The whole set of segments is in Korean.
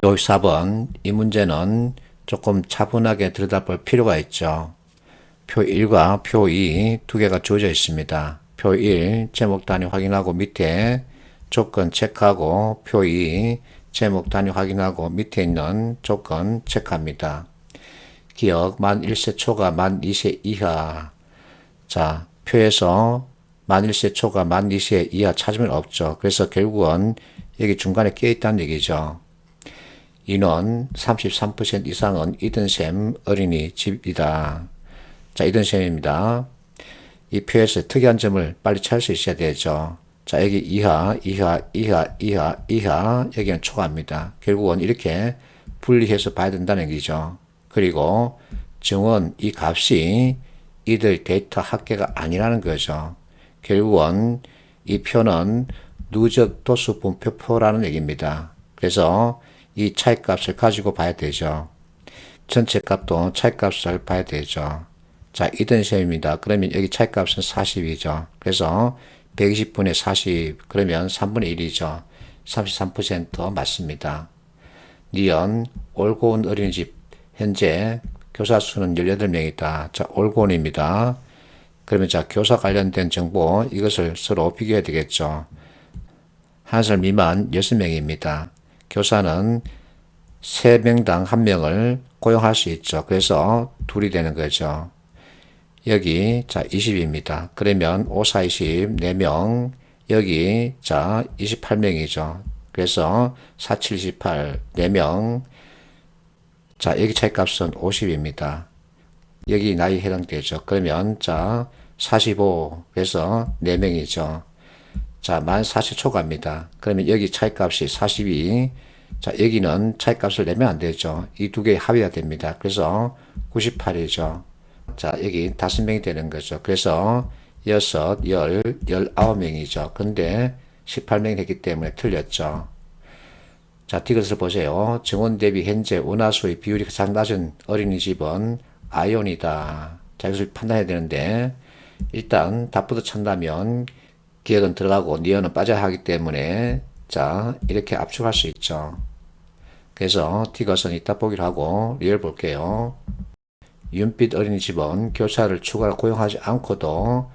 254번 이 문제는 조금 차분하게 들여다볼 필요가 있죠. 표 1과 표 2 두 개가 주어져 있습니다. 표 1 제목 단위 확인하고 밑에 조건 체크하고 표 2 제목 단위 확인하고 밑에 있는 조건 체크합니다. 기억 만 1세 초가 만 2세 이하 자 표에서 만 1세 초가 만 2세 이하 찾으면 없죠. 그래서 결국은 여기 중간에 끼어 있다는 얘기죠. 인원 33% 이상은 이든샘 어린이 집이다. 자, 이든샘입니다. 이 표에서 특이한 점을 빨리 찾을 수 있어야 되죠. 자, 여기 이하, 이하, 이하, 이하, 이하, 여기는 초과입니다. 결국은 이렇게 분리해서 봐야 된다는 얘기죠. 그리고 정원 이 값이 이들 데이터 합계가 아니라는 거죠. 결국은 이 표는 누적 도수 분표표라는 얘기입니다. 그래서 이 차이값을 가지고 봐야 되죠. 전체 값도 차이값을 봐야 되죠. 자, 이든 셈입니다. 그러면 여기 차이값은 40이죠. 그래서 120분의 40, 그러면 3분의 1이죠. 33% 맞습니다. 니은, 올고 온 어린이집, 현재 교사 수는 18명이다. 자, 올고 온입니다. 그러면 자, 교사 관련된 정보, 이것을 서로 비교해야 되겠죠. 한 살 미만 6명입니다. 교사는 3명당 1명을 고용할 수 있죠. 그래서 둘이 되는 거죠. 여기 자 20입니다. 그러면 5, 4, 20, 4명 여기 자 28명이죠. 그래서 4, 7, 28, 4명 자 여기 차이값은 50입니다. 여기 나이 해당되죠. 그러면 자 45, 그래서 4명이죠. 자, 만 40초 갑니다. 그러면 여기 차이값이 42. 자, 여기는 차이값을 내면 안 되죠. 이 두개 합의가 됩니다. 그래서 98이죠. 자, 여기 다섯 명이 되는 거죠. 그래서 여섯, 열, 열아홉 명이죠. 근데 18명이 됐기 때문에 틀렸죠. 자, 디귿을 보세요. 정원 대비 현재 원화수의 비율이 가장 낮은 어린이집은 아이온이다. 자, 이것을 판단해야 되는데, 일단 답부터 찬다면 기억은 들어가고 니언은 빠져야 하기 때문에 자 이렇게 압축할 수 있죠. 그래서 디귿은 이따 보기로 하고 리얼 볼게요. 윤빛 어린이집은 교사를 추가로 고용하지 않고도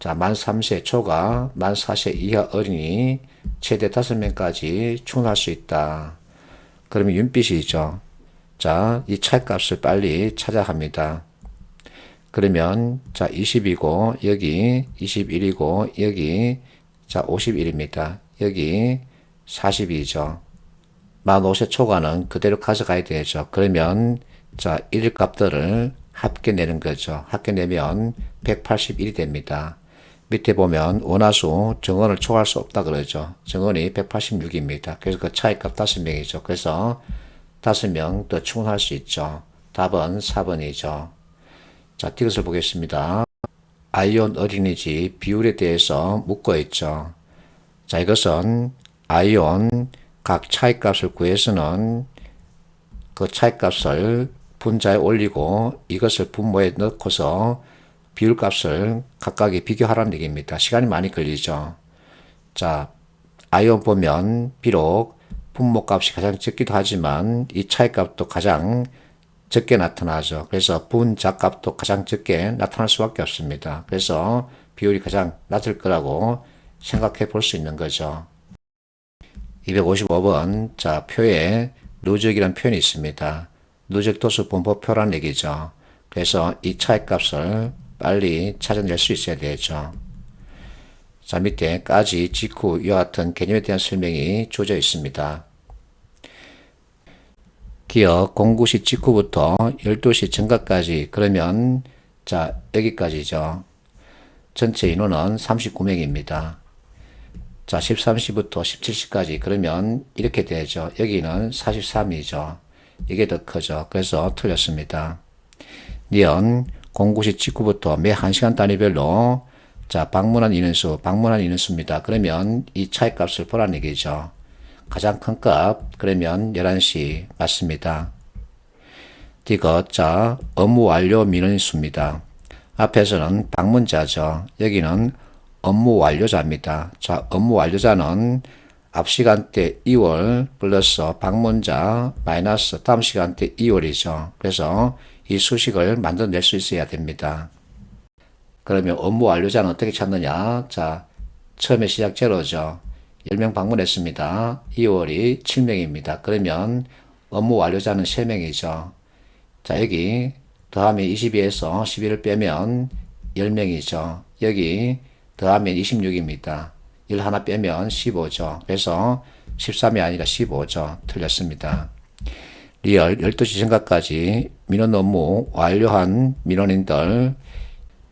자, 만 3세 초과 만 4세 이하 어린이 최대 5명까지 충원할 수 있다. 그러면 윤빛이죠. 자, 이 차값을 빨리 찾아 합니다. 그러면 자 20이고 여기 21이고 여기 자 51입니다. 여기 42죠. 만 5세 초과는 그대로 가져가야 되죠. 그러면 자 1일 값들을 합계 내는 거죠. 합계 내면 181이 됩니다. 밑에 보면 원화수 정원을 초과할 수 없다 그러죠. 정원이 186입니다. 그래서 그 차이값 5명이죠. 그래서 5명 더 충분할 수 있죠. 답은 4번이죠. 자, 이것을 보겠습니다. 아이온 어린이집 비율에 대해서 묻고 있죠. 자, 이것은 아이온 각 차이값을 구해서는 그 차이값을 분자에 올리고 이것을 분모에 넣고서 비율값을 각각에 비교하라는 얘기입니다. 시간이 많이 걸리죠. 자, 아이온 보면 비록 분모값이 가장 적기도 하지만 이 차이값도 가장 적게 나타나죠. 그래서 분자값도 가장 적게 나타날 수밖에 없습니다. 그래서 비율이 가장 낮을 거라고 생각해 볼 수 있는 거죠. 255번 자 표에 누적이라는 표현이 있습니다. 누적 도수 분포표란 얘기죠. 그래서 이 차이값을 빨리 찾아낼 수 있어야 되죠. 자 밑에까지 직후 이와 같은 개념에 대한 설명이 주어져 있습니다. 기억 09시 직후부터 12시 전까지 그러면 자 여기까지죠. 전체 인원은 39명입니다. 자 13시부터 17시까지 그러면 이렇게 되죠. 여기는 43이죠. 이게 더 크죠. 그래서 틀렸습니다. 니은 09시 직후부터 매 1시간 단위별로 자 방문한 인원수 방문한 인원수입니다. 그러면 이 차이값을 보라는 얘기죠. 가장 큰 값, 그러면 11시 맞습니다. 디귿, 자, 업무 완료 민원수입니다. 앞에서는 방문자죠. 여기는 업무 완료자입니다. 자, 업무 완료자는 앞 시간대 2월 플러스 방문자 마이너스 다음 시간대 2월이죠. 그래서 이 수식을 만들어낼 수 있어야 됩니다. 그러면 업무 완료자는 어떻게 찾느냐? 자, 처음에 시작 제로죠. 10명 방문했습니다. 2월이 7명입니다. 그러면 업무 완료자는 3명이죠. 자, 여기 더하면 22에서 11을 빼면 10명이죠. 여기 더하면 26입니다. 1 하나 빼면 15죠. 그래서 13이 아니라 15죠. 틀렸습니다. 리얼 12시 생각까지 민원 업무 완료한 민원인들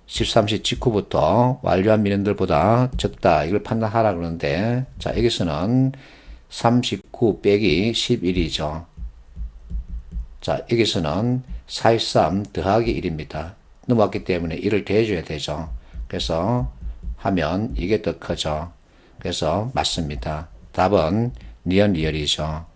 13시 직후부터 완료한 민원들보다 적다. 이걸 판단하라 그러는데 자 여기서는 39 빼기 11이죠. 자 여기서는 43 더하기 1입니다. 넘어왔기 때문에 1을 더해줘야 되죠. 그래서 하면 이게 더 크죠. 그래서 맞습니다. 답은 니언 리얼이죠.